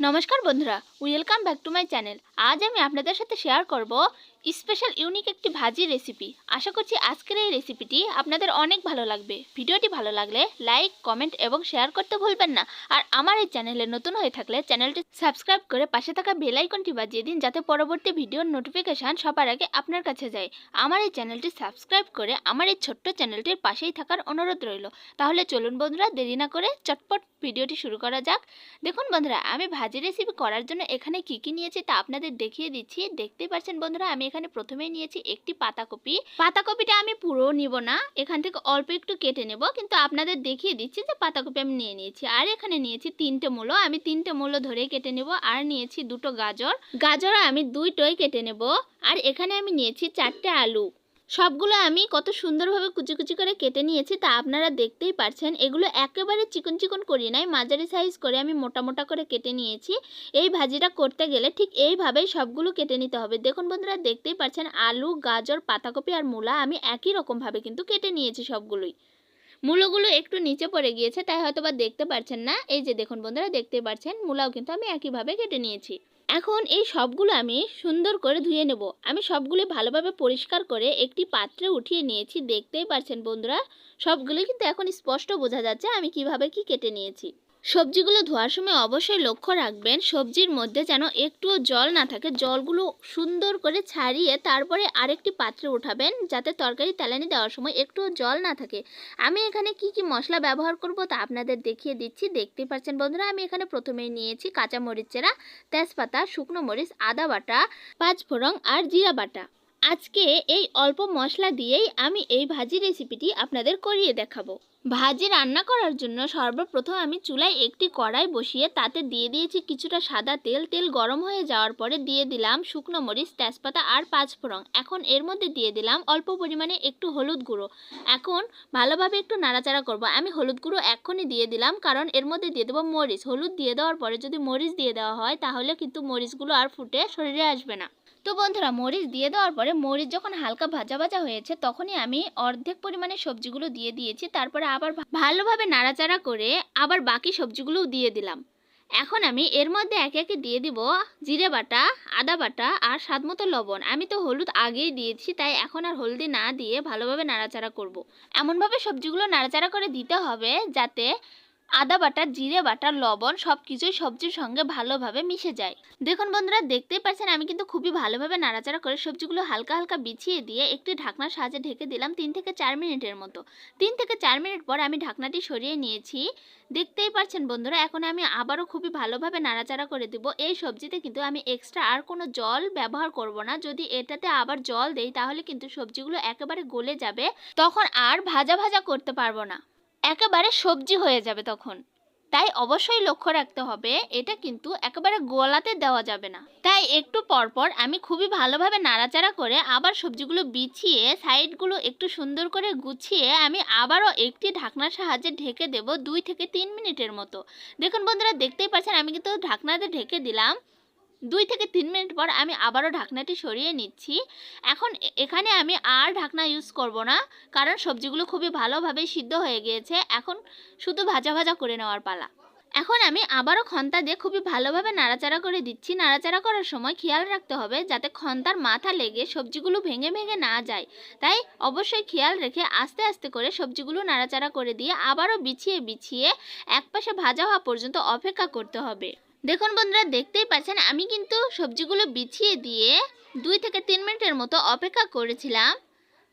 নমস্কার বন্ধুরা welcome back to my channel আজ আমি আপনাদের সাথে শেয়ার করব স্পেশাল ইউনিক একটি ভাজি রেসিপি আশা করছি আজকের এই রেসিপিটি আপনাদের অনেক ভালো লাগবে। ভিডিওটি ভালো লাগলে লাইক কমেন্ট এবং শেয়ার করতে ভুলবেন না। আর আমার এই চ্যানেলে নতুন হয়ে থাকলে চ্যানেলটি সাবস্ক্রাইব করে পাশে থাকা বেল আইকনটি বাজিয়ে দিন যাতে পরবর্তী ভিডিওর নোটিফিকেশান সবার আগে আপনার কাছে যায়। আমার এই চ্যানেলটি সাবস্ক্রাইব করে আমার এই ছোট্ট চ্যানেলটির পাশেই থাকার অনুরোধ রইল। তাহলে চলুন বন্ধুরা, দেরি না করে চটপট ভিডিওটি শুরু করা যাক। দেখুন বন্ধুরা, আমি ভাজি রেসিপি করার জন্য এখানে কি কি নিয়েছি তা আপনাদের দেখিয়ে দিচ্ছি। দেখতে পাচ্ছেন বন্ধুরা, আমি এখানে প্রথমেই নিয়েছি একটি পাতাকপি। পাতাকপিটা আমি পুরো নিব না, এখান থেকে অল্প একটু কেটে নেব, কিন্তু আপনাদের দেখিয়ে দিচ্ছি যে পাতাকপি আমি নিয়ে নিয়েছি। আর এখানে নিয়েছি তিনটে মূলো, আমি তিনটে মূলো ধরে কেটে নেব, আর নিয়েছি দুটো গাজর। গাজর আমি দুইটোই কেটে নেব, আর এখানে আমি নিয়েছি চারটে আলু। সবগুলো আমি কত সুন্দরভাবে কুচি কুচি করে কেটে নিয়েছি, তা আপনারা দেখতেই পারছেন। এগুলো একেবারে চিকন চিকন করি নাই, মাঝারি সাইজ করে আমি মোটা মোটা করে কেটে নিয়েছি। এই ভাজিটা করতে গেলে ঠিক এইভাবেই সবগুলো কেটে নিতে হবে। দেখুন বন্ধুরা, দেখতেই পারছেন, আলু, গাজর, পাতাকপি আর মূলা আমি একই রকমভাবে কিন্তু কেটে নিয়েছি সবগুলোই। মূলোগুলো একটু নিচে পড়ে গিয়েছে, তাই হয়তো বা দেখতে পারছেন না। এই যে দেখুন বন্ধুরা, দেখতে পারছেন, মূলাও কিন্তু আমি একইভাবে কেটে নিয়েছি। এখন এই সবগুলো আমি সুন্দর করে ধুয়ে নেব। আমি সবগুলি ভালোভাবে পরিষ্কার করে একটি পাত্রে উঠিয়ে নিয়েছি, দেখতেই পারছেন বন্ধুরা। সবগুলি কিন্তু এখন স্পষ্ট বোঝা যাচ্ছে আমি কীভাবে কি কেটে নিয়েছি। সবজিগুলো ধোয়ার সময় অবশ্যই লক্ষ্য রাখবেন, সবজির মধ্যে যেন একটুও জল না থাকে। জলগুলো সুন্দর করে ছাড়িয়ে তারপরে আরেকটি পাত্রে উঠাবেন, যাতে তরকারি তেলানি দেওয়ার সময় একটুও জল না থাকে। আমি এখানে কি কি মশলা ব্যবহার করব তা আপনাদের দেখিয়ে দিচ্ছি। দেখতেই পাচ্ছেন বন্ধুরা, আমি এখানে প্রথমেই নিয়েছি কাঁচা মরিচেরা তেজপাতা, শুকনো মরিচ, আদা বাটা, পাঁচফোড়ন আর জিরা বাটা। আজকে এই অল্প মশলা দিয়েই আমি এই ভাজি রেসিপিটি আপনাদের করিয়ে দেখাবো। ভাজি রান্না করার জন্য সর্বপ্রথম আমি চুলায় একটি কড়াই বসিয়ে তাতে দিয়ে দিয়েছি কিছুটা সাদা তেল। তেল গরম হয়ে যাওয়ার পরে দিয়ে দিলাম শুকনো মরিচ, তেজপাতা আর পাঁচফোড়ন। এখন এর মধ্যে দিয়ে দিলাম অল্প পরিমাণে একটু হলুদ গুঁড়ো। এখন ভালোভাবে একটু নাড়াচাড়া করব। আমি হলুদ গুঁড়ো এক্ষুনি দিয়ে দিলাম কারণ এর মধ্যে দিয়ে দেবো মরিচ। হলুদ দিয়ে দেওয়ার পরে যদি মরিচ দিয়ে দেওয়া হয় তাহলে কিন্তু মরিচগুলো আর ফুটে শরীরে আসবে না। তো বন্ধুরা, মরিচ দিয়ে দেওয়ার পরে মরিচ যখন হালকা ভাজা ভাজা হয়েছে তখনই আমি অর্ধেক পরিমাণে সবজিগুলো দিয়ে দিয়েছি। তারপরে আবার ভালোভাবে নাড়াচাড়া করে আবার বাকি সবজিগুলোও দিয়ে দিলাম এখন আমি এর মধ্যে একে একে দিয়ে দিব জিরে বাটা, আদা বাটা আর স্বাদ মতো লবণ আমি তো হলুদ আগেই দিয়েছি, তাই এখন আর হলদি না দিয়ে ভালোভাবে নাড়াচাড়া করব। এমনভাবে সবজিগুলো নাড়াচাড়া করে দিতে হবে যাতে আদা বাটা, জিরে বাটা, লবণ সব কিছুই সবজির সঙ্গে ভালোভাবে মিশে যায়। দেখুন বন্ধুরা, দেখতেই পাচ্ছেন আমি কিন্তু খুবই ভালোভাবে নাড়াচাড়া করে সবজিগুলো হালকা হালকা বিছিয়ে দিয়ে একটি ঢাকনার সাহায্যে ঢেকে দিলাম তিন থেকে চার মিনিটের মতো। তিন থেকে চার মিনিট পর আমি ঢাকনাটি সরিয়ে নিয়েছি। দেখতেই পাচ্ছেন বন্ধুরা, এখন আমি আবারও খুবই ভালোভাবে নাড়াচাড়া করে দিব। এই সবজিতে কিন্তু আমি এক্সট্রা আর কোনো জল ব্যবহার করব না। যদি এটাতে আবার জল দেই, তাহলে কিন্তু সবজিগুলো একেবারে গলে যাবে। তখন আর ভাজা ভাজা করতে পারব না। একেবারে সবজি হয়ে যাবে তখন। তাই অবশ্যই লক্ষ্য রাখতে হবে, এটা কিন্তু একেবারে গোলাতে দেওয়া যাবে না। তাই একটু পরপর আমি খুবই ভালোভাবে নাড়াচাড়া করে আবার সবজিগুলো বিছিয়ে, সাইডগুলো একটু সুন্দর করে গুছিয়ে আমি আবারও একটি ঢাকনার সাহায্যে ঢেকে দেব দুই থেকে তিন মিনিটের মতো। দেখুন বন্ধুরা, দেখতেই পাচ্ছেন আমি কিন্তু ঢাকনাতে ঢেকে দিলাম। দুই থেকে তিন মিনিট পর আমি আবারও ঢাকনাটি সরিয়ে নিচ্ছি। এখন এখানে আমি আর ঢাকনা ইউজ করব না, কারণ সবজিগুলো খুবই ভালোভাবে সিদ্ধ হয়ে গিয়েছে। এখন শুধু ভাজা ভাজা করে নেওয়ার পালা। এখন আমি আবারও খন্তা দিয়ে খুবই ভালোভাবে নাড়াচাড়া করে দিচ্ছি। নাড়াচাড়া করার সময় খেয়াল রাখতে হবে যাতে খন্তার মাথা লেগে সবজিগুলো ভেঙে ভেঙে না যায়। তাই অবশ্যই খেয়াল রেখে আস্তে আস্তে করে সবজিগুলো নাড়াচাড়া করে দিয়ে আবারও বিছিয়ে বিছিয়ে একপাশে ভাজা হওয়া পর্যন্ত অপেক্ষা করতে হবে। দেখুন বন্ধুরা, দেখতেই পাচ্ছেন, আমি কিন্তু সবজিগুলো বিছিয়ে দিয়ে দুই থেকে তিন মিনিটের মতো অপেক্ষা করেছিলাম।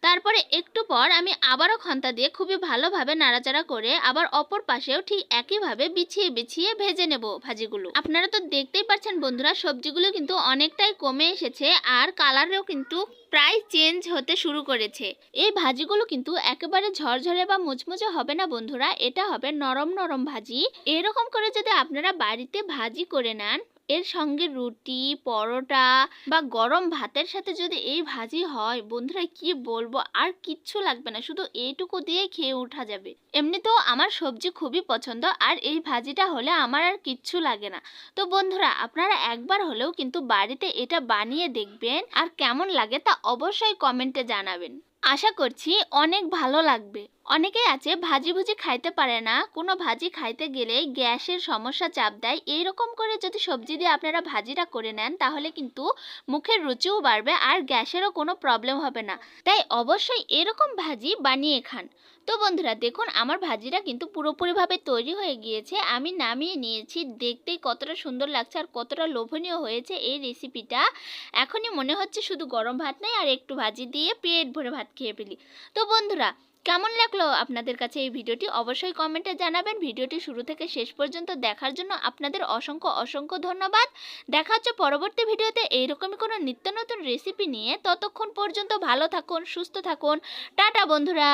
তারপরে একটু পর আমি আবারও খন্তা দিয়ে খুবই ভালোভাবে নাড়াচাড়া করে আবার অপর পাশেও ঠিক একইভাবে বিছিয়ে বিছিয়ে ভেজে নেব ভাজিগুলো। আপনারা তো দেখতেই পাচ্ছেন বন্ধুরা, সবজিগুলো কিন্তু অনেকটাই কমে এসেছে আর কালারেও কিন্তু প্রায় চেঞ্জ হতে শুরু করেছে। এই ভাজিগুলো কিন্তু একেবারে ঝরঝরে বা মুচমুচে হবে না বন্ধুরা, এটা হবে নরম নরম ভাজি। এরকম করে যদি আপনারা বাড়িতে ভাজি করে নেন এর সঙ্গে রুটি, পরোটা বা গরম ভাতের সাথে যদি এই ভাজি হয়, বন্ধুরা কি বলব? আর কিচ্ছু লাগবে না, শুধু এইটুকু দিয়ে খেয়ে ওঠা যাবে। এমনিতেও আমার সবজি খুবই পছন্দ, আর এই ভাজিটা হলে আমার আর কিচ্ছু লাগে না। তো বন্ধুরা, আপনারা একবার হলেও কিন্তু বাড়িতে এটা বানিয়ে দেখবেন, আর কেমন লাগে তা অবশ্যই কমেন্টে জানাবেন। আশা করছি অনেক ভালো লাগবে। অনেকেই আছে ভাজি ভুজি খাইতে পারে না। কোনো ভাজি খাইতে গেলে গ্যাসের সমস্যা চাপ দেয়। এইরকম করে যদি সবজি দিয়ে আপনারা ভাজিটা করে নেন, তাহলে কিন্তু মুখের রুচিও বাড়বে আর গ্যাসেরও কোনো প্রবলেম হবে না। তাই অবশ্যই এরকম ভাজি বানিয়ে খান। তো বন্ধুরা, দেখুন আমার ভাজিটা কিন্তু পুরোপুরিভাবে তৈরি হয়ে গিয়েছে। আমি নামিয়ে নিয়েছি। দেখতেই কতটা সুন্দর লাগছে আর কতটা লোভনীয় হয়েছে এই রেসিপিটা এখনই মনে হচ্ছে শুধু গরম ভাত নেই আর একটু ভাজি দিয়ে পেট ভরে ভাত খেয়ে ফেলি। তো বন্ধুরা কেমন লাগল আপনাদের কাছে এই ভিডিওটি? অবশ্যই কমেন্টে জানাবেন। ভিডিওটি শুরু থেকে শেষ পর্যন্ত দেখার জন্য আপনাদের অসংখ্য অসংখ্য ধন্যবাদ। দেখা হচ্ছে পরবর্তী ভিডিওতে। এইরকমই কোনো নিত্য নতুন রেসিপি নিয়ে ততক্ষণ পর্যন্ত ভালো থাকুন, সুস্থ থাকুন। টাটা বন্ধুরা।